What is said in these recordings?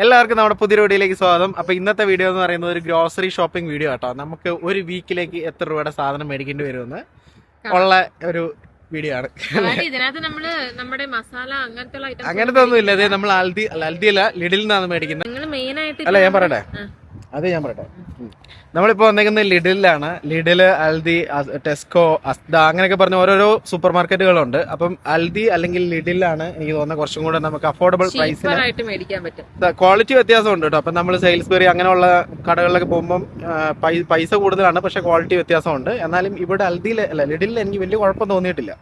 എല്ലാവർക്കും നമ്മുടെ പുതിയ വീഡിയോയിലേക്ക് സ്വാഗതം. അപ്പൊ ഇന്നത്തെ വീഡിയോ എന്ന് പറയുന്നത് ഒരു ഗ്രോസറി ഷോപ്പിംഗ് വീഡിയോ കേട്ടോ നമുക്ക് ഒരു വീക്കിലേക്ക് എത്ര രൂപയുടെ സാധനം മേടിക്കേണ്ടി വരുമെന്ന് ഉള്ള ഒരു വീഡിയോ ആണ്. അങ്ങനത്തെ ഒന്നും ഇല്ല. അതെ നമ്മൾ അൽദി അല്ല ലിഡിൽ നിന്നാണ് മേടിക്കുന്നത്. അല്ല ഞാൻ പറയട്ടെ? അത് ഞാൻ പറയട്ടെ. നമ്മളിപ്പോ വന്നേക്കുന്നത് ലിഡിലാണ് ലിഡിൽ അൽദി ടെസ്കോ അസ്ത അങ്ങനെയൊക്കെ പറഞ്ഞ ഓരോരോ സൂപ്പർ മാർക്കറ്റുകളുണ്ട് അപ്പം അൽദി അല്ലെങ്കിൽ ലിഡിലാണ് എനിക്ക് തോന്നുന്നത് കുറച്ചും കൂടെ നമുക്ക് അഫോർഡബിൾ പ്രൈസിൽ ക്വാളിറ്റി വ്യത്യാസം മേടിക്കാൻ പറ്റും. ക്വാളിറ്റി വ്യത്യാസമുണ്ട് കേട്ടോ അപ്പം നമ്മൾ സെയിൽസ്ബറി അങ്ങനെയുള്ള കടകളിലൊക്കെ പോകുമ്പം ആ, പൈ- പൈസ കൂടുതലാണ് പക്ഷെ ക്വാളിറ്റി വ്യത്യാസമുണ്ട്. എന്നാലും ഇവിടെ അൽദിയിൽ അല്ല ലിഡിൽ എനിക്ക് വലിയ കുഴപ്പം തോന്നിയിട്ടില്ല.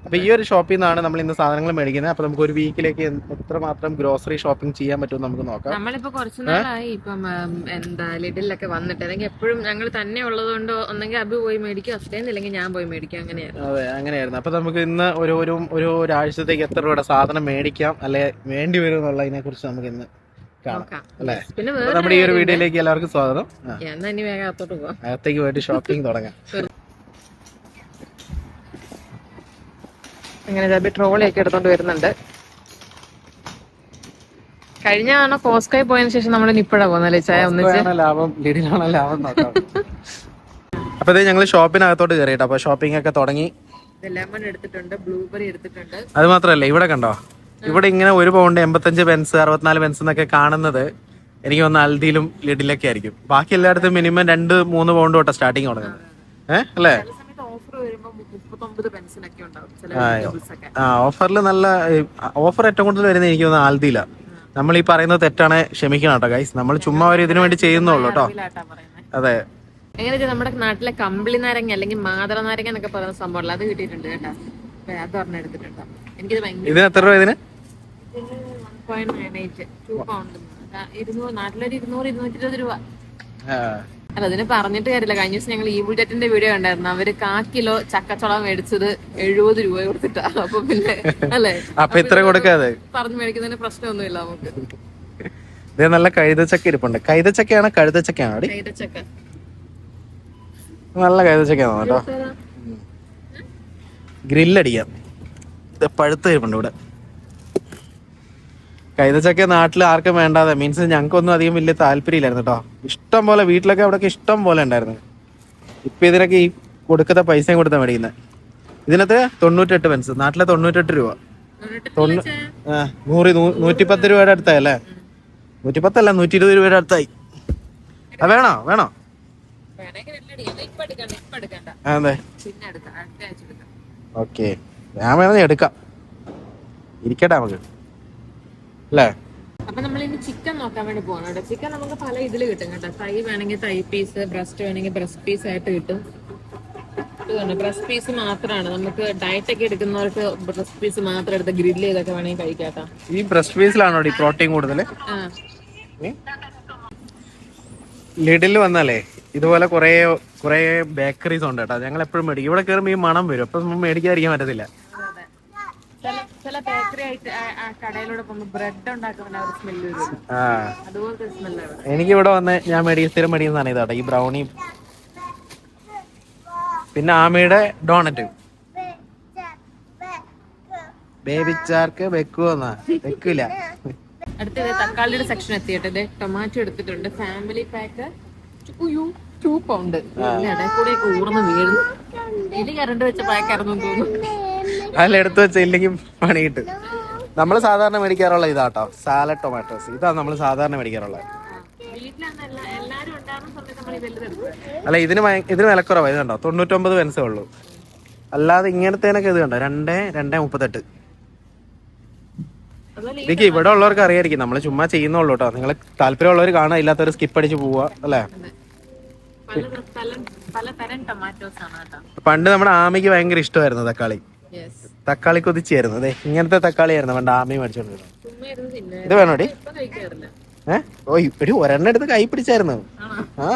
ഉം. അപ്പൊ ഈ ഒരു ഷോപ്പിൽ നിന്നാണ് നമ്മൾ ഇന്ന് സാധനങ്ങൾ മേടിക്കുന്നത്. അപ്പൊ നമുക്ക് ഒരു വീക്കിലേക്ക് എത്രമാത്രം ഗ്രോസറി ഷോപ്പിംഗ് ചെയ്യാൻ പറ്റുമെന്ന് നമുക്ക് നോക്കാം. നമ്മളിപ്പോ കുറച്ച് നാളായി. ഇപ്പം എന്താ ലിഡിലൊക്കെ വന്നിട്ട് അല്ലെങ്കിൽ എപ്പോഴും ഞങ്ങൾ തന്നെ ഉള്ളതുകൊണ്ട് ഒന്നെങ്കിൽ അബി പോയി മേടിക്കും അസ്റ്റേന്നില്ലെങ്കിൽ ഞാൻ പോയി മേടിക്കും. അങ്ങനെയായിരുന്നു. അതെ അങ്ങനെയായിരുന്നു. അപ്പൊ നമുക്ക് ഇന്ന് ഒരു ഒരു ഒരു ഒരാഴ്ചത്തേക്ക് എത്ര രൂപയുടെ സാധനം മേടിക്കാം അല്ലെ വേണ്ടി വരും എന്നുള്ളതിനെ കുറിച്ച് നമുക്ക് ഇന്ന് കാണാം അല്ലേ? നമ്മുടെ ഈ ഒരു വീഡിയോയിലേക്ക് എല്ലാവർക്കും സ്വാഗതം. അകത്തേക്ക് പോയിട്ട് ഷോപ്പിംഗ് തുടങ്ങാം. അങ്ങനെ അബി ട്രോളിയൊക്കെ എടുത്തോണ്ട് വരുന്നുണ്ട്. കഴിഞ്ഞ തവണ കോസ്കോയിൽ പോയതിനു ശേഷം നമ്മൾ ഇപ്പോഴാ പോകുന്നല്ലേ ചായ ഒന്നിച്ച്? ലാഭം? ലീഡിലാണോ ലാഭം അപ്പൊ ഇത് ഞങ്ങൾ ഷോപ്പിനകത്തോട്ട് കയറിയിട്ട് അപ്പൊ ഷോപ്പിംഗ് ഒക്കെ തുടങ്ങി. ലെമൺ എടുത്തിട്ടുണ്ട് ബ്ലൂബെറി എടുത്തിട്ടുണ്ട്. അത് മാത്രല്ല ഇവിടെ കണ്ടോ? ഇവിടെ ഇങ്ങനെ ഒരു പൗണ്ട് എൺപത്തഞ്ച് പെൻസ് അറുപത്തിനാല് പെൻസ് എന്നൊക്കെ കാണുന്നത് എനിക്ക് വന്ന അൽദിയിലും ലിഡിലൊക്കെ ആയിരിക്കും. ബാക്കി എല്ലായിടത്തും മിനിമം രണ്ട് മൂന്ന് പൗണ്ട് തൊട്ടാ സ്റ്റാർട്ടിങ് തുടങ്ങുന്നത്. ഏഹ് അല്ലേ? ഓഫറിൽ നല്ല ഓഫർ ഏറ്റവും കൂടുതൽ വരുന്നത് എനിക്ക് തോന്നുന്നു ആൽദിയില നമ്മൾ ഈ പറയുന്നത് തെറ്റാണ് ക്ഷമിക്കണം കേട്ടോ ഗൈസ് നമ്മൾ ചുമ്മാ ഒരു ഇതിനു വേണ്ടി ചെയ്യുന്നുള്ളൂ കേട്ടോ. അതെ. എങ്ങനെയാ നമ്മുടെ നാട്ടിലെ കമ്പിളി നാരങ്ങ അല്ലെങ്കിൽ മാതള നാരങ്ങ എന്നൊക്കെ പറയുന്ന സംഭവമല്ല അത് കിട്ടിയിട്ടുണ്ട് കേട്ടോ. അത് എനിക്ക് ഇതിന് എത്ര രൂപ ഇതിന്? ഇരുന്നൂറ് നാട്ടിലൊരു ഇരുന്നൂറ് ഇരുന്നൂറ്റി ഇരുപത് രൂപ അല്ല അതിന് പറഞ്ഞിട്ട് കാര്യമില്ല. കഴിഞ്ഞ ദിവസം ഞങ്ങൾ ഈ ബുള്ളറ്റിന്റെ വീഡിയോ ഉണ്ടായിരുന്നു അവർ കാ കിലോ ചക്കച്ചോളം മേടിച്ചത് എഴുപത് രൂപ കൊടുത്തിട്ടാ. അപ്പൊ പിന്നെ അല്ലേ? അപ്പൊ ഇത്ര കൊടുക്കാതെ. പറഞ്ഞു മേടിക്കുന്നതിന് പ്രശ്നമൊന്നുമില്ല നമുക്ക്. നല്ല കഴുതച്ചക്ക ഇരിപ്പുണ്ട്. കൈതച്ചക്കയാണോ കഴുതച്ചക്കയാണോ. നല്ല കൈതച്ചക്കയാണോ കേട്ടോ. ഗ്രില്ലടിക്കാം. പഴുത്ത ഇരിപ്പുണ്ട് ഇവിടെ. കൈതച്ചക്ക നാട്ടിൽ ആർക്കും വേണ്ടാതെ. മീൻസ് ഞങ്ങൾക്കൊന്നും അധികം വലിയ താല്പര്യമില്ലായിരുന്നു കേട്ടോ ഇഷ്ടം പോലെ വീട്ടിലൊക്കെ അവിടെ ഇഷ്ടം പോലെ ഉണ്ടായിരുന്നു. ഇപ്പൊ ഇതിനൊക്കെ ഈ കൊടുക്കുന്ന പൈസയും കൊടുത്താ മേടിക്കുന്നത് ഇതിനകത്ത് തൊണ്ണൂറ്റെട്ട് പെൻസ് നാട്ടിലെ തൊണ്ണൂറ്റെട്ട് രൂപ. തൊണ്ണൂ നൂറ് നൂറ്റിപ്പത്ത് രൂപയുടെ അടുത്തായി അല്ലേ? നൂറ്റിപ്പത്തല്ല നൂറ്റി ഇരുപത് രൂപയുടെ അടുത്തായി. ആ വേണോ? വേണോ? അതെ. ഓക്കെ. ഞാൻ വേണമെങ്കിൽ എടുക്കാം. ഇരിക്കട്ടെ നമുക്ക്. അല്ലേ? അപ്പൊ നമ്മൾ ഇനി ചിക്കൻ നോക്കാൻ വേണ്ടി പോകണം കേട്ടോ. ചിക്കൻ നമുക്ക് പല ഇതിൽ കിട്ടും കേട്ടോ. തൈ വേണമെങ്കിൽ തൈ പീസ് ബ്രസ്റ്റ് വേണമെങ്കിൽ ബ്രസ്റ്റ് പീസ് ആയിട്ട് കിട്ടും. ഇതുണ്ട് ബ്രസ്റ്റ് പീസ് മാത്രമാണ് നമുക്ക് ഡയറ്റ് ഒക്കെ എടുക്കുന്നവർക്ക് ബ്രസ്റ്റ് പീസ് മാത്രം എടുത്ത് ഗ്രില്ല് ചെയ്തൊക്കെ വേണമെങ്കിൽ കഴിക്കാട്ടോ ഈ ബ്രസ്റ്റ് പീസിലാണോ ഈ പ്രോട്ടീൻ കൂടുതൽ ലിഡിൽ വന്നാലേ ഇതുപോലെ കുറേ കുറേ ബേക്കറീസ് ഉണ്ട് കേട്ടോ. ഞങ്ങൾ എപ്പോഴും മേടിക്കും. ഇവിടെ കയറുമ്പോൾ ഈ മണം വരും. അപ്പം മേടിക്കാതിരിക്കാൻ പറ്റത്തില്ല അതെ. ചില ചില ബേക്കറി ആയിട്ട് ആ- കടയിലൂടെ പോകുമ്പോൾ ബ്രെഡ് ഉണ്ടാക്കുന്ന ഒരു സ്മെല്ല് വരും. ആ. അതുപോലത്തെ സ്മെല്ലാണ് എനിക്ക് ഇവിടെ വന്ന് ഞാൻ മേടിക്കുന്ന സ്ഥിരം മേടിക്കുന്നതാണ് ഇതാട്ടെ ഈ ബ്രൗണി പിന്നെ ആമയുടെ ഡോണറ്റ് ബേബി ചാർക്ക് വെക്കുവന്നാ? വെക്കൂല. അടുത്തത് തക്കാളിയുടെ സെക്ഷൻ എത്തിയിട്ട് ഇത് ടൊമാറ്റോ എടുത്തിട്ടുണ്ട്. ഫാമിലി പാക്ക് ടു പൗണ്ട് ഇടയിൽ കൂടെ ഊർന്ന് വീഴുന്നു. ഇനി കരണ്ട് വെച്ച പാക്കായിരുന്നു തോന്നുന്നു. അതിലെടുത്ത് എടുത്തു വെച്ച ഇല്ലെങ്കിൽ പണി കിട്ടും. നമ്മൾ സാധാരണ മേടിക്കാറുള്ള ഇതാട്ടോ. സാലഡ് ടൊമാറ്റോസ് ഇതാണ് നമ്മൾ സാധാരണ മേടിക്കാറുള്ളത്. അല്ല ഇതിന് ഇതിന് വിലക്കുറവാണ് ഇത് കണ്ടോ? തൊണ്ണൂറ്റൊമ്പത് പെൻസേ ഉള്ളൂ. അല്ലാതെ ഇങ്ങനത്തേനൊക്കെ ഇത് കണ്ടോ? രണ്ടേ രണ്ടേ മുപ്പത്തെട്ട്. എനിക്ക് ഇവിടെ ഉള്ളവർക്ക് അറിയായിരിക്കും. നമ്മൾ ചുമ്മാ ചെയ്യുന്നുള്ളൂ കേട്ടോ നിങ്ങൾ താല്പര്യമുള്ളവർ കാണാൻ ഇല്ലാത്തവർ സ്കിപ്പ് അടിച്ച് പോവുക. അല്ലേ? പണ്ട് നമ്മുടെ ആമയ്ക്ക് ഭയങ്കര ഇഷ്ടമായിരുന്നു തക്കാളി. തക്കാളി കൊതിച്ചായിരുന്നു. അതെ ഇങ്ങനത്തെ തക്കാളി ആയിരുന്നു വേണ്ട ആമി മേടിച്ചോണ്ടിരുന്നത്. ഇത് വേണോടി? ഏഹ് ഓ ഇപ്പടി ഒരെണ്ണം എടുത്ത് കൈ പിടിച്ചായിരുന്നു. ആ.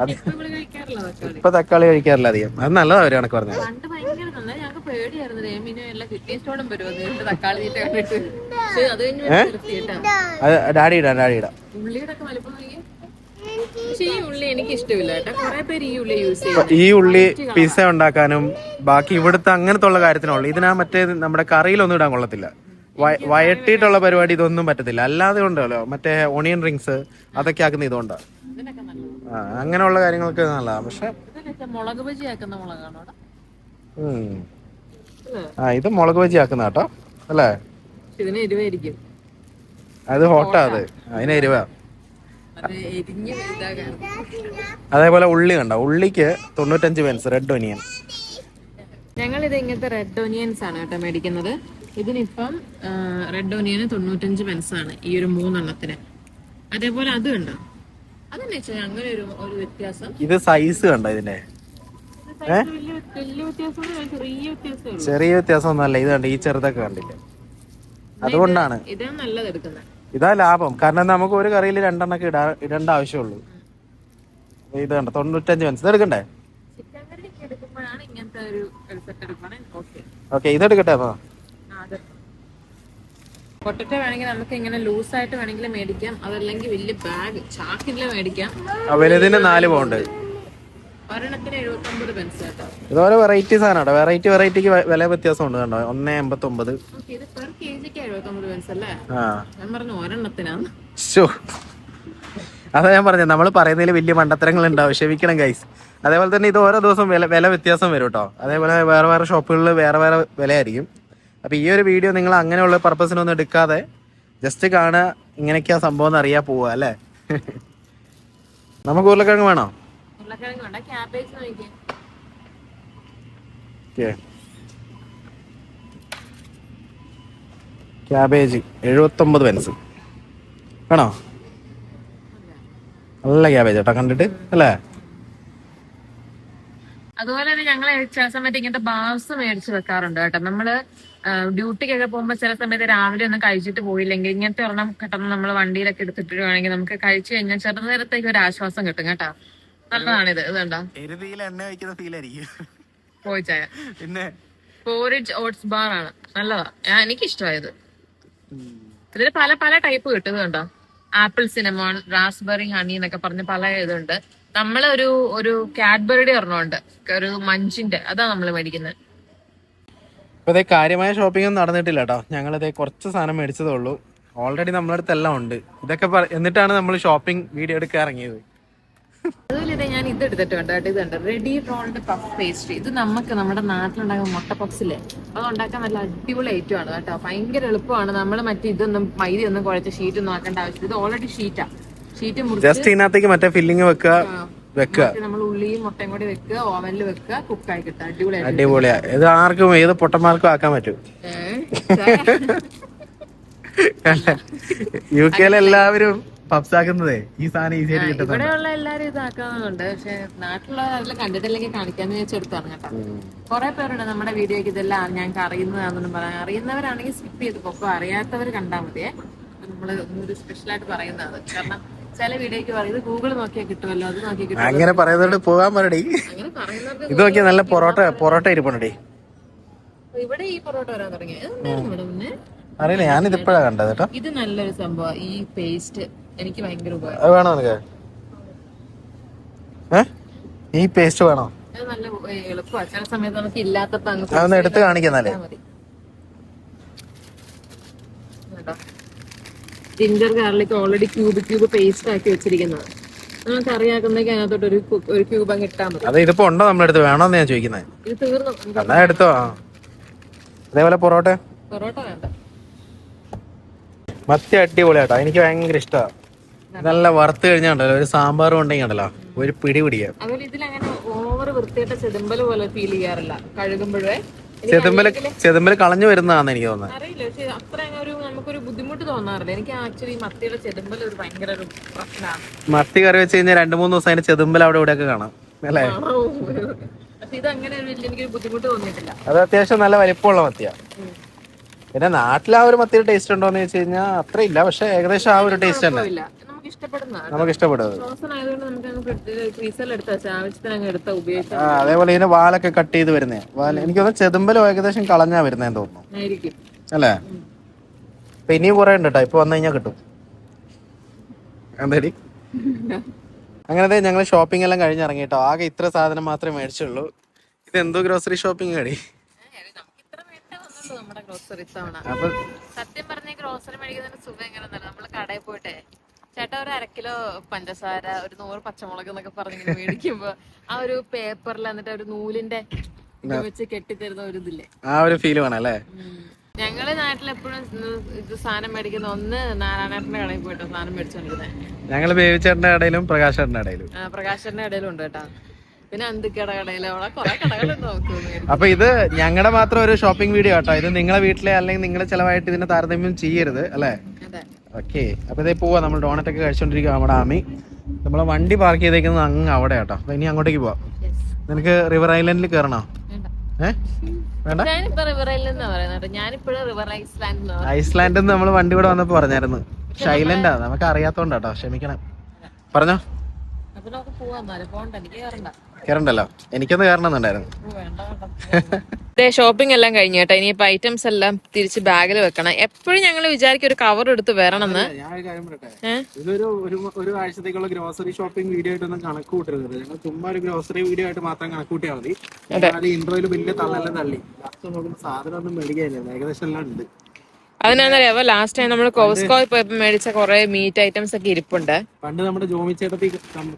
അത് ഇപ്പൊ തക്കാളി കഴിക്കാറില്ല അധികം. അത് നല്ലതാ ഒരു കണക്ക് പറഞ്ഞത്. ഡാഡി ഇടാം ഡാഡി ഇടാം. ഈ ഉള്ളി പിസ ഉണ്ടാക്കാനും ബാക്കി ഇവിടുത്തെ അങ്ങനത്തെ ഉള്ള കാര്യത്തിനുള്ളു ഇതിനാ മറ്റേ നമ്മുടെ കറിയിലൊന്നും ഇടാൻ കൊള്ളത്തില്ല. വയറ്റിട്ടുള്ള പരിപാടി ഇതൊന്നും പറ്റത്തില്ല. അല്ലാതെ ഉണ്ടല്ലോ. മറ്റേ ഓണിയൻ റിങ്സ് അതൊക്കെ ആക്കുന്ന ഇതുകൊണ്ടാണ് ആ അങ്ങനെയുള്ള കാര്യങ്ങളൊക്കെ നല്ലതാണ് പക്ഷെ ഇതിനൊക്കെ മുളക് ബജി ആക്കുന്ന മുളകാണോ? ആ ഇത് മുളക് ബജി ആക്കുന്ന കേട്ടോ. അല്ലേ? അത് ഹോട്ടാ അത്. അതിന് എരിവ. അതേപോലെ ഉള്ളി കണ്ടോ? ഉള്ളിക്ക് തൊണ്ണൂറ്റഞ്ച് പെൻസ് റെഡ് ഒനിയൻ ഞങ്ങൾ ഇത് ഇങ്ങനത്തെ റെഡ് ഒനിയൻസ് ആണ് കേട്ടോ മേടിക്കുന്നത്. ഇതിനിപ്പം റെഡ് ഒനിയന് തൊണ്ണൂറ്റഞ്ച് പെൻസാണ് ഈ ഒരു മൂന്നെണ്ണത്തിന്. അതേപോലെ അത് കണ്ടോ? അതന്നെ അങ്ങനെ ഒരു ഒരു വ്യത്യാസം. ഇത് സൈസ് കണ്ടോ ഇതിന്റെ? ചെറിയ വ്യത്യാസമൊന്നുമല്ല വ്യത്യാസം ഒന്നല്ല ഇത് കണ്ട്? ഈ ചെറുതൊക്കെ കണ്ടില്ല? അതുകൊണ്ടാണ്. ഇതാ ലാഭം. കാരണം നമുക്ക് ഒരു കറിയിൽ രണ്ടെണ്ണൊക്കെ ഇടാ ഇടേണ്ട ആവശ്യമുള്ളൂ. ഇത് കണ്ടോ? തൊണ്ണൂറ്റഞ്ച് പെൻസ്. ഇത് എടുക്കണ്ടേ ചിക്കൻ കറി ഒക്കെ എടുക്കുമ്പോഴാണ് ഇങ്ങനത്തെ ഒരു സെറ്റ് എടുക്കുകയാണെങ്കിൽ ഓക്കെ ഓക്കെ ഇത് എടുക്കട്ടെ അപ്പൊ? പൊട്ടറ്റോ വേണമെങ്കിൽ നമുക്ക് ഇങ്ങനെ വേണമെങ്കിൽ മേടിക്കാം. അതല്ലെങ്കിൽ വലിയ ബാഗ് മേടിക്കാം. വലുതിന് നാല് പൗണ്ട് വെറൈറ്റി സാധനം വെറൈറ്റി വെറൈറ്റിക്ക് വില വ്യത്യാസം ഉണ്ട് കണ്ടോ? ഒന്നേ എൺപത്തി ഒമ്പത് പറഞ്ഞു അതാ ഞാൻ പറഞ്ഞത്. നമ്മൾ പറയുന്നതിൽ വലിയ മണ്ടത്തരങ്ങൾ ഉണ്ടാവും ക്ഷമിക്കണം ഗൈസ് അതേപോലെ തന്നെ ഇത് ഓരോ ദിവസവും വില വില വ്യത്യാസം വരും കേട്ടോ അതേപോലെ വേറെ വേറെ ഷോപ്പുകളിൽ വേറെ വേറെ വിലയായിരിക്കും. അപ്പോൾ ഈ ഒരു വീഡിയോ നിങ്ങൾ അങ്ങനെയുള്ള പർപ്പസിനൊന്നും എടുക്കാതെ ജസ്റ്റ് കാണുക ഇങ്ങനെയൊക്കെയാ സംഭവം എന്ന് അറിയാൻ പോവുക അല്ലേ? നമുക്ക് ഉരുളക്കിഴങ്ങ് വേണോ? ക്യാബേജ് എഴുപത്തൊമ്പത് പെൻസ് വേണോ? നല്ല ക്യാബേജ് കേട്ടോ കണ്ടിട്ട് അല്ലേ? അതുപോലെ തന്നെ ഞങ്ങൾ ചില സമയത്ത് ഇങ്ങനത്തെ ബാസ് മേടിച്ച് വെക്കാറുണ്ട് കേട്ടോ. നമ്മൾ ഡ്യൂട്ടിക്കൊക്കെ പോകുമ്പോൾ ചില സമയത്ത് രാവിലെ ഒന്നും കഴിച്ചിട്ട് പോയില്ലെങ്കിൽ ഇങ്ങനത്തെ ഒരെണ്ണം കിട്ടുന്ന നമ്മൾ വണ്ടിയിലൊക്കെ എടുത്തിട്ടുവാണെങ്കിൽ നമുക്ക് കഴിച്ചു കഴിഞ്ഞാൽ ചെറുനേരത്തേക്ക് ഒരു ആശ്വാസം കിട്ടും കേട്ടോ. നല്ലതാണിത്. ഇത് കണ്ടോ? എരുതിയിൽ എണ്ണ വയ്ക്കുന്ന ഫീൽ ആയിരിക്കും. പിന്നെ? പോറിജ് ഓട്സ് ബാർ ആണ്. നല്ലതാ. എനിക്ക് ഇഷ്ടമായത് ഇതിൽ പല പല ടൈപ്പ് കിട്ടും ഇത് കണ്ടോ ആപ്പിൾ സിനമോൺ റാസ്ബെറി ഹണി എന്നൊക്കെ പറഞ്ഞ് പല ഇതുണ്ട്. നമ്മളൊരു ഒരു കാഡ്ബറിയുടെ ഒരെണ്ണമുണ്ട്. ഒരു മഞ്ചിന്റെ. അതാ നമ്മൾ മേടിക്കുന്നത് ഇപ്പൊ ഇതേ കാര്യമായ ഷോപ്പിംഗ് ഒന്നും നടന്നിട്ടില്ല കേട്ടോ ഞങ്ങൾ ഇതേ കുറച്ച് സാധനം മേടിച്ചതേ ഉള്ളൂ ഓൾറെഡി നമ്മുടെ അടുത്ത് എല്ലാം ഉണ്ട്. ഇതൊക്കെ എന്നിട്ടാണ് നമ്മൾ ഷോപ്പിംഗ് വീഡിയോ എടുക്കാൻ ഇറങ്ങിയത്. അതുപോലെ ഞാൻ ഇത് എടുത്തിട്ട് കണ്ടോ? ഇത് കണ്ടോ? റെഡി റോൾഡ് പഫ് പേസ്ട്രി ഇത് നമുക്ക് നമ്മുടെ നാട്ടിലുണ്ടാകുന്ന മുട്ട പഫ്സില്ലേ അത് ഉണ്ടാക്കാൻ നല്ല അടിപൊളി ഐറ്റം ആണ് കേട്ടോ. ഭയങ്കര എളുപ്പമാണ്. നമ്മൾ മറ്റേ ഇതൊന്നും മൈദ ഒന്നും കുഴച്ച ഷീറ്റ് ഒന്നും ആക്കേണ്ട ആവശ്യമില്ല. ഇത് ഓൾറെഡി ഷീറ്റാ ഷീറ്റ് ജസ്റ്റ് ഇതിനകത്തേക്ക് മറ്റേ ഫില്ലിങ് വെക്കുക വെക്കുക. നമ്മൾ ഉള്ളിയും മുട്ടയും കൂടി വെക്കുക ഓവനിൽ വെക്കുക കുക്കായി കിട്ടുക അടിപൊളിയായിട്ട് അടിപൊളിയാ. ഇത് ആർക്കും ഏത് പൊട്ടന്മാർക്കും ആക്കാൻ പറ്റും. യു കെയിൽ എല്ലാവരും പബ്സാക്കുന്നതേ ഈ സാധനം ഈസി ആയിട്ട് കിട്ടും ഇവിടെയുള്ള എല്ലാരും ഇതാക്കുന്നുണ്ട് പക്ഷെ നാട്ടിലുള്ള അതിൽ കണ്ടിട്ടില്ലെങ്കിൽ കാണിക്കാന്ന് വെച്ചെടുത്താണ് കേട്ടോ. കുറെ പേരുണ്ട് നമ്മുടെ വീഡിയോക്ക് ഇതെല്ലാം ഞങ്ങൾക്ക് അറിയുന്നതാണെന്ന് പറയാൻ അറിയുന്നവരാണെങ്കിൽ സ്കിപ്പ് ചെയ്ത് പൊക്കോ. അറിയാത്തവർ കണ്ടാൽ മതിയേ. നമ്മൾ ഒരു സ്പെഷ്യലായിട്ട് പറയുന്നത് കാരണം ചില വീഡിയോക്ക് പറയും ഗൂഗിൾ നോക്കിയാൽ കിട്ടുമല്ലോ അത് നോക്കി കിട്ടും അങ്ങനെ പറയുന്നതുകൊണ്ട് പോകാൻ പറയടി. അങ്ങനെ ഇത് നോക്കിയാ നല്ല പൊറോട്ട പൊറോട്ട ഇരിപ്പണടി ഇവിടെ ഈ പൊറോട്ട വരാൻ തുടങ്ങി. അതുണ്ടായിരുന്നു ഇവിടെ മുന്നേ അറിയില്ല ഞാൻ ഇതിപ്പോഴാ കണ്ടത് കേട്ടോ. ഇത് നല്ലൊരു സംഭവം. ഈ പേസ്റ്റ് എനിക്ക് ഭയങ്കര ഉപകാരം. വേണോ നിനക്ക്? ഈ പേസ്റ്റ് വേണോ? നല്ല എളുപ്പമാണ് ചില സമയത്ത് നമുക്ക് ഇല്ലാത്തപ്പോ എടുത്ത് കാണിക്കുന്നാലേ മതി ginger garlic already cube cube paste ആക്കി വെച്ചിരിക്കുന്നത്. നമുക്ക് അറിയാക്കുന്നെങ്കിൽ അതിനകത്തോട്ട് ഒരു കു- ഒരു ക്യൂബ് അങ്ങ് ഇട്ടാൽ മതി. അത് ഇതിപ്പോ ഉണ്ടോ നമ്മുടെ അടുത്ത്? വേണോന്ന് ഞാൻ ചോദിക്കുന്നത് ഇത് തീർന്നു. നമുക്ക് എന്നാ എടുത്തോ? ആ. അതേപോലെ പൊറോട്ട? പൊറോട്ട വേണ്ട. മത്തി അടിപൊളിയാട്ടോ. എനിക്ക് ഭയങ്കര ഇഷ്ടമാണ് നല്ല വറുത്ത് കഴിഞ്ഞാണ്ടല്ലോ ഒരു സാമ്പാർ ഉണ്ടെങ്കിൽ ഉണ്ടല്ലോ ഒരു പിടി പിടിക്കാം അതുപോലെ ഇതിലങ്ങനെ ഓവർ വൃത്തിയായിട്ട് ചെതുമ്പൽ പോലെ ഫീൽ ചെയ്യാറില്ല. കഴുകുമ്പോഴേ. ചെതുമ്പൽ ചെതുമ്പൽ കളഞ്ഞു വരുന്നതാന്ന് എനിക്ക് തോന്നുന്നത് അറിയില്ല. പക്ഷെ അത്ര ഒരു നമുക്കൊരു ബുദ്ധിമുട്ട് തോന്നാറില്ല. എനിക്ക് ആക്ച്വലി മത്തിയുടെ ചെതുമ്പൽ ഒരു ഭയങ്കര ഒരു പ്രശ്നമാണ്. മത്തി കറി വെച്ച് കഴിഞ്ഞാൽ രണ്ട് മൂന്ന് ദിവസം അതിന്റെ ചെതുമ്പൽ അവിടെ ഇവിടെയൊക്കെ കാണാം. അല്ലേ? പക്ഷെ ഇത് അങ്ങനെ ഒരു വലിയ എനിക്കൊരു ബുദ്ധിമുട്ട് തോന്നിയിട്ടില്ല. അത് അത്യാവശ്യം നല്ല വലിപ്പമുള്ള മത്തിയാ. പിന്നെ നാട്ടിൽ ആ ഒരു മത്തിയുടെ ടേസ്റ്റ് ഉണ്ടോ എന്ന് ചോദിച്ചു കഴിഞ്ഞാൽ അത്ര ഇല്ല പക്ഷെ ഏകദേശം ആ ഒരു ടേസ്റ്റ് തന്നെ. നമുക്ക് ഇഷ്ടപ്പെടുന്നത് അതേപോലെ ഇതിന് വാലൊക്കെ കട്ട് ചെയ്ത് വരുന്നേ. വാല എനിക്ക് തോന്നുന്നു ചെതുമ്പലും ഏകദേശം കളഞ്ഞാ വരുന്നേന്ന് തോന്നുന്നു. അല്ലേ? ഇപ്പൊ ഇനിയും കുറെ ഉണ്ട് കേട്ടോ ഇപ്പൊ വന്നു കഴിഞ്ഞാൽ കിട്ടും. എന്തേടി? അങ്ങനത്തെ ഞങ്ങൾ ഷോപ്പിംഗ് എല്ലാം കഴിഞ്ഞിറങ്ങി കേട്ടോ ആകെ ഇത്ര സാധനം മാത്രമേ മേടിച്ചുള്ളൂ. ഇത് എന്തോ ഗ്രോസറി ഷോപ്പിംഗ് കടി അപ്പൊ സത്യം പറഞ്ഞ ഗ്രോസറി മേടിക്കുന്നതിന് സുഖം എങ്ങനെ നമ്മൾ കടയിൽ പോയിട്ടെ ഒരു അര കിലോ പഞ്ചസാര ഒരു നൂറ് പച്ചമുളക് എന്നൊക്കെ പറഞ്ഞു മേടിക്കുമ്പോ ആ ഒരു പേപ്പറിൽ എന്നിട്ട് ഒരു നൂലിന്റെ ഇത് വെച്ച് കെട്ടിത്തരുന്ന ഒരു ഇതില്ലേ? ആ ഒരു ഫീൽ വേണം അല്ലേ? ഞങ്ങൾ നാട്ടിൽ എപ്പോഴും ഇത് സാധനം മേടിക്കുന്ന ഒന്ന് നാരായണേട്ടന്റെ കടയിൽ പോയിട്ട് സാധനം മേടിച്ചോണ്ടിരുന്നത് ഞങ്ങൾ ബേബിച്ചേട്ടന്റെ കടയിലും പ്രകാശേട്ടന്റെ കടയിലും. പ്രകാശന്റെ കടയിലും ഉണ്ട് കേട്ടാ. പിന്നെ അന്തിക്കട കടയിലും. അവിടെ കുറെ കടകളുണ്ട് നമുക്ക് മേടിക്കാൻ. അപ്പൊ ഇത് ഞങ്ങളുടെ മാത്രം ഒരു ഷോപ്പിംഗ് വീഡിയോ കേട്ടോ ഇത് നിങ്ങളെ വീട്ടിലെ അല്ലെങ്കിൽ നിങ്ങളെ ചെലവായിട്ട് ഇതിനെ താരതമ്യം ചെയ്യരുത് അല്ലേ? അതെ. ഓക്കെ അപ്പൊ ഇതേ പോവാ നമ്മൾ ഡോണറ്റ് ഒക്കെ കഴിച്ചോണ്ടിരിക്കുക നമ്മുടെ ആമി. നമ്മളെ വണ്ടി പാർക്ക് ചെയ്തേക്കുന്നത് അങ്ങ് അവിടെ കേട്ടോ അപ്പൊ ഇനി അങ്ങോട്ടേക്ക് പോവാം. നിനക്ക് റിവർ ഐലൻഡിൽ കയറണോ വേണ്ട. ഐസ്ലാൻഡ് നമ്മൾ വണ്ടി ഇവിടെ വന്നപ്പോ പറഞ്ഞായിരുന്നു. പക്ഷെ ഐലൻഡാ നമുക്ക് അറിയാത്തോണ്ടാട്ടോ ക്ഷമിക്കണം. പറഞ്ഞോ. കയറണ്ടല്ലോ എനിക്കൊന്ന് കയറണമെന്നുണ്ടായിരുന്നു ഷോപ്പിംഗ് എല്ലാം കഴിഞ്ഞു കേട്ടോ. ഇനിയിപ്പോ ഐറ്റംസ് എല്ലാം തിരിച്ച് ബാഗിൽ വെക്കണം. എപ്പോഴും ഞങ്ങൾ വിചാരിക്കും ഒരു കവർ എടുത്ത് വരണമെന്ന്. ഇതൊരു ഒരു ഒരു ആഴ്ചത്തേക്കുള്ള ഗ്രോസറി ഷോപ്പിംഗ് വീഡിയോ ആയിട്ടൊന്നും കണക്ക് കൂട്ടരുത്. ഞങ്ങൾ ചുമ്മാ ഒരു ഗ്രോസറി വീഡിയോ ആയിട്ട് മാത്രം കണക്ക് കൂട്ടിയാൽ മതി. ഇൻട്രോയിൽ വലിയ തള്ളെല്ലാം തള്ളി. ലാസ്റ്റ് നോക്കുമ്പോൾ സാധനം ഒന്നും മേടിക്കാനില്ല. ഏകദേശം എല്ലാം ഉണ്ട്. അതിനാന്നറിയാവോ ലാസ്റ്റ് ടൈം നമ്മൾ കോസ്കോയിൽ പോയപ്പോ മേടിച്ച കുറെ മീറ്റ് ഐറ്റംസ് ഒക്കെ ഇരിപ്പുണ്ട്. പണ്ട് നമ്മുടെ ജോമി ചേട്ടത്തി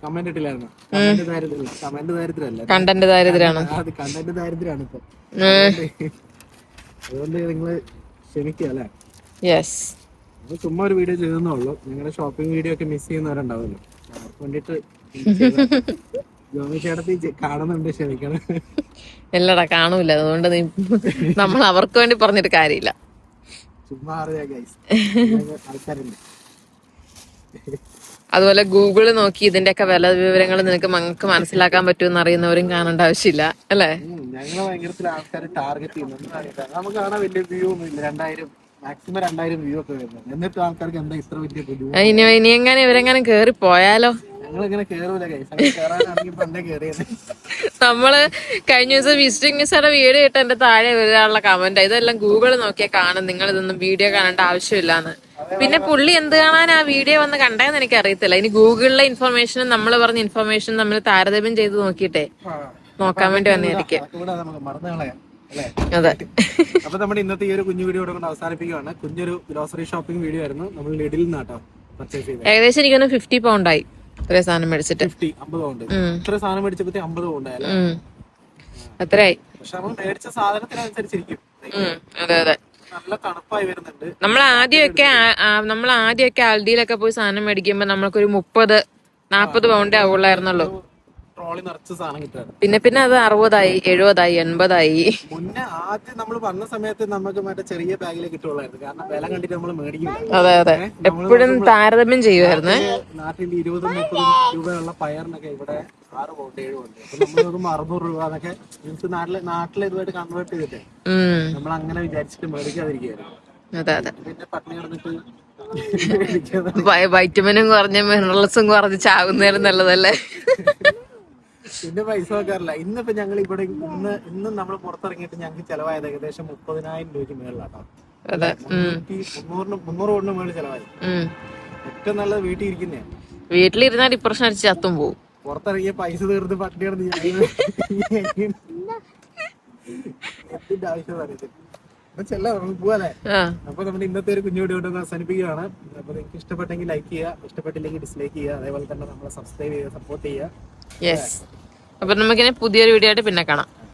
കമന്റ് ഇട്ടില്ലായിരുന്നു. കമന്റ് ദാരിദ്ര്യമല്ല കണ്ടന്റ് ദാരിദ്ര്യാണ് അത് കണ്ടന്റ് ഇപ്പൊ. അതുകൊണ്ട് നിങ്ങൾ ക്ഷമിക്കുക അല്ലേ? യെസ് ചുമ്മാ ഒരു വീഡിയോ ചെയ്തെന്നേ ഉള്ളൂ നിങ്ങളുടെ ഷോപ്പിംഗ് വീഡിയോ ഒക്കെ മിസ് ചെയ്യുന്നവരുണ്ടാവല്ലോ അവർക്ക് വേണ്ടിട്ട് ജോമി ചേട്ടത്തി കാണുന്നുണ്ട് ക്ഷമിക്കണം. ഇല്ലടാ കാണൂല. അതുകൊണ്ട് നീ നമ്മൾ അവർക്ക് വേണ്ടി പറഞ്ഞിട്ട് കാര്യമില്ല. ചുമ്മാ ആൾക്കാരുണ്ട് അതുപോലെ ഗൂഗിൾ നോക്കി ഇതിന്റെയൊക്കെ വില വിവരങ്ങൾ നിനക്ക് മങ്ങൾക്ക് മനസ്സിലാക്കാൻ പറ്റുമെന്ന് അറിയുന്നവരും കാണേണ്ട ആവശ്യമില്ല അല്ലേ? ഉം, ഞങ്ങളെ ഭയങ്കരത്തിൽ ആൾക്കാർ ടാർഗറ്റ് ചെയ്യുന്നു. അറിയില്ല. നമുക്ക് കാണാൻ വലിയ വ്യൂ ഒന്നും ഇല്ല. രണ്ടായിരം മാക്സിമം രണ്ടായിരം വ്യൂ ഒക്കെ വരുന്നത് എന്നിട്ട് ആൾക്കാർക്ക് എന്താ ഇത്ര വലിയ ഇനി ഇനി എങ്ങനെ ഇവരെങ്ങനെ കേറി പോയാലോ നമ്മൾ കഴിഞ്ഞ ദിവസം വിസിറ്റിംഗ് മിസ്സയുടെ വീഡിയോ ഇട്ട് എന്റെ താഴെ വരാനുള്ള കമന്റ് ഇതെല്ലാം ഗൂഗിൾ നോക്കിയാൽ കാണും നിങ്ങൾ ഇതൊന്നും വീഡിയോ കാണേണ്ട ആവശ്യമില്ലാന്ന്. പിന്നെ പുള്ളി എന്ത് കാണാൻ ആ വീഡിയോ വന്ന് കണ്ടെന്ന് എനിക്ക് അറിയത്തില്ല ഇനി ഗൂഗിളിലെ ഇൻഫർമേഷനും നമ്മൾ പറഞ്ഞ ഇൻഫർമേഷനും നമ്മൾ താരതമ്യം ചെയ്ത് നോക്കിയിട്ടേ നോക്കാൻ വേണ്ടി വന്നിരിക്കും. അതെ അപ്പൊ നമ്മുടെ ഇന്നത്തെ ഈ ഒരു കുഞ്ഞു വീഡിയോ കൊണ്ട് അവസാനിപ്പിക്കുകയാണ് കുഞ്ഞൊരു ഗ്രോസറി ഷോപ്പിംഗ് വീഡിയോ ആയിരുന്നു. നമ്മൾ ലിഡിൽ നിന്നാട്ടോ ഏകദേശം എനിക്കൊന്ന് ഫിഫ്റ്റി പൗണ്ട് ഒരേ സാധനം മേടിച്ചിട്ട്. ഫിഫ്റ്റി അമ്പത് പൗണ്ട്. ഉം. ഇത്ര സാധനം മേടിച്ചപ്പോഴത്തെ അമ്പത് പൗണ്ട് ആയല്ലേ. അത്രയായി. പക്ഷെ നമ്മൾ മേടിച്ച സാധനത്തിനനുസരിച്ചിരിക്കും. അതെ അതെ. നമ്മൾ ആദ്യമൊക്കെ നമ്മൾ ആദ്യമൊക്കെ ആൽഡിയിലൊക്കെ പോയി സാധനം മേടിക്കുമ്പോ നമ്മൾക്കൊരു മുപ്പത് നാപ്പത് പൗണ്ടേ ആവുള്ളായിരുന്നല്ലോ ട്രോളി നിറച്ച് സാധനം കിട്ടുക പിന്നെ പിന്നെ അത് അറുപതായി എഴുപതായി എൺപതായി. മുന്നേ ആദ്യം നമ്മൾ വന്ന സമയത്ത് നമുക്ക് മറ്റേ ചെറിയ ബാഗിലേ കിട്ടുള്ളായിരുന്നു കാരണം വില കണ്ടിട്ട് നമ്മൾ മേടിക്കില്ല. അതെ അതെ. എപ്പോഴും താരതമ്യം ചെയ്യുമായിരുന്നു. നാട്ടിൽ ഇരുപതും മുപ്പതും രൂപയുള്ള പയറിനൊക്കെ ഇവിടെ ആറ് പൗണ്ട് ഏഴ് പൗണ്ട്. നോക്കുമ്പോൾ അറുന്നൂറ് രൂപ എന്നൊക്കെ മീൻസ് നാട്ടിലെ നാട്ടിലെ ഇതുമായിട്ട് കൺവേർട്ട് ചെയ്തിട്ടേ. നമ്മൾ അങ്ങനെ വിചാരിച്ചിട്ട് മേടിക്കാതിരിക്കുകയായിരുന്നു അതെ അതെ. പിന്നെ പട്ടിണി കിടന്നിട്ട് വൈറ്റമിനും കുറഞ്ഞ മിനറൽസും കുറഞ്ഞ് ചാകുന്നതിനും നല്ലതല്ലേ? പിന്നെ പൈസ വെക്കാറില്ല. ഇന്നിപ്പോ ഞങ്ങൾ ഇവിടെ ഇന്ന് ഇന്ന് നമ്മൾ പുറത്തിറങ്ങിയിട്ട് ഞങ്ങൾക്ക് ചെലവായത് ഏകദേശം മുപ്പതിനായിരം രൂപയ്ക്ക് മേളിലാട്ടോ. മുന്നൂറിന് മുന്നൂറ് കോടിന് മേളിൽ ചെലവായി. ഏറ്റവും നല്ലത് വീട്ടിൽ ഇരിക്കുന്നേ. വീട്ടിലിരുന്നാൽ ഇപ്രശ്നം അടിച്ച് ചത്തും പോവും. പുറത്തിറങ്ങിയ പൈസ തീർത്ത് പട്ടിയാണ് കിടന്ന് എത്തിന്റെ ആവശ്യം അറിയത്തില്ല അപ്പൊ നമ്മുടെ ഇന്നത്തെ ഒരു കുഞ്ഞു വീഡിയോ കൊണ്ട് അവസാനിപ്പിക്കുകയാണ്. അപ്പൊ നിങ്ങൾക്ക് ഇഷ്ടപ്പെട്ടെങ്കിൽ ലൈക്ക് ചെയ്യുക ഇഷ്ടപ്പെട്ടില്ലെങ്കിൽ ഡിസ്ലൈക്ക് ചെയ്യുക. അതേപോലെ തന്നെ നമ്മളെ സബ്സ്ക്രൈബ് ചെയ്യുക സപ്പോർട്ട് ചെയ്യുക. അപ്പൊ നമുക്കിനി പുതിയൊരു വീഡിയോ ആയിട്ട് പിന്നെ കാണാം.